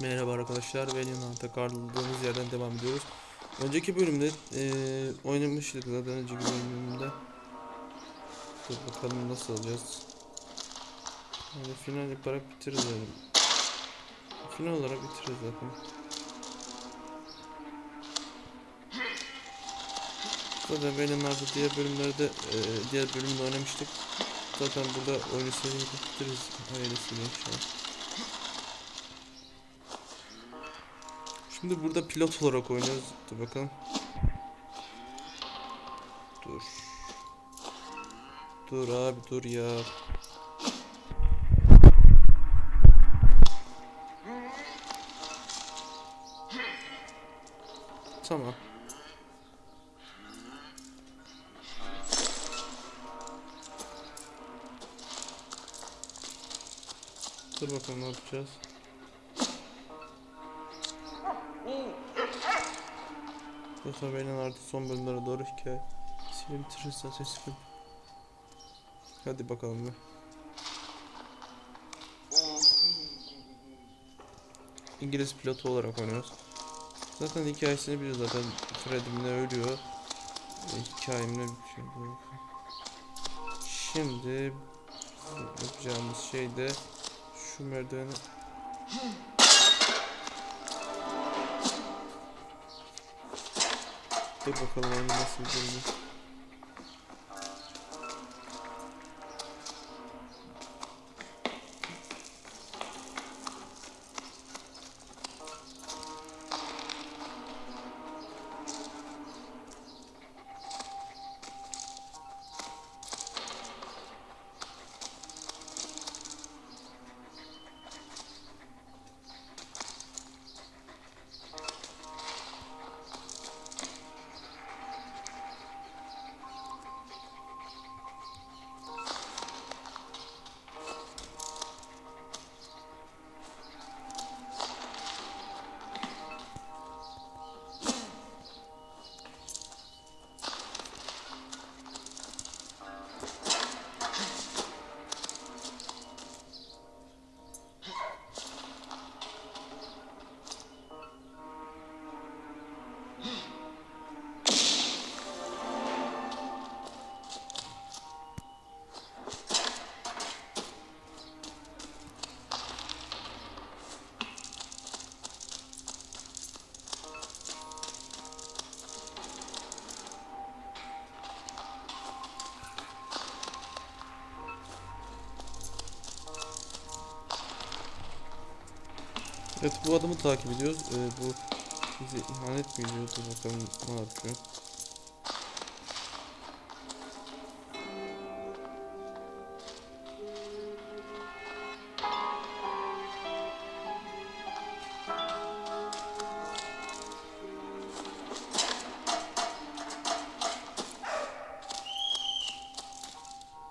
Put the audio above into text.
Merhaba arkadaşlar, ben Yunan'da kaldığımız yerden devam ediyoruz. Önceki bölümde eee oynamıştık zaten önceki bölümde. Dur bakalım nasıl alacağız. Yani final yaparak bitiririz yani. Final olarak bitiririz zaten. Zaten benim artık diğer bölümlerde eee, diğer bölümde oynamıştık. Zaten burada oyunu seriyi bitiririz. Ailesiyle inşallah. Şimdi burada pilot olarak oynuyoruz. Dur bakalım. Dur. Dur abi dur ya. Tamam. Dur bakalım ne yapacağız. Yoksa benim artık son bölümlere doğru hikaye. Bitiririz zaten sıkıntı. Hadi bakalım bir. İngiliz pilotu olarak oynuyoruz. Zaten hikayesini biliyoruz zaten. Fred'imle ölüyor. E, hikayemle bitiyor. Şimdi yapacağımız şey de şu merdiveni Dur bakalım oyunu nasıl gidiyor. Evet bu adamı takip ediyoruz. Ee, bu bizi ihanet mi ediyor? Dur bakalım ne yapıyor.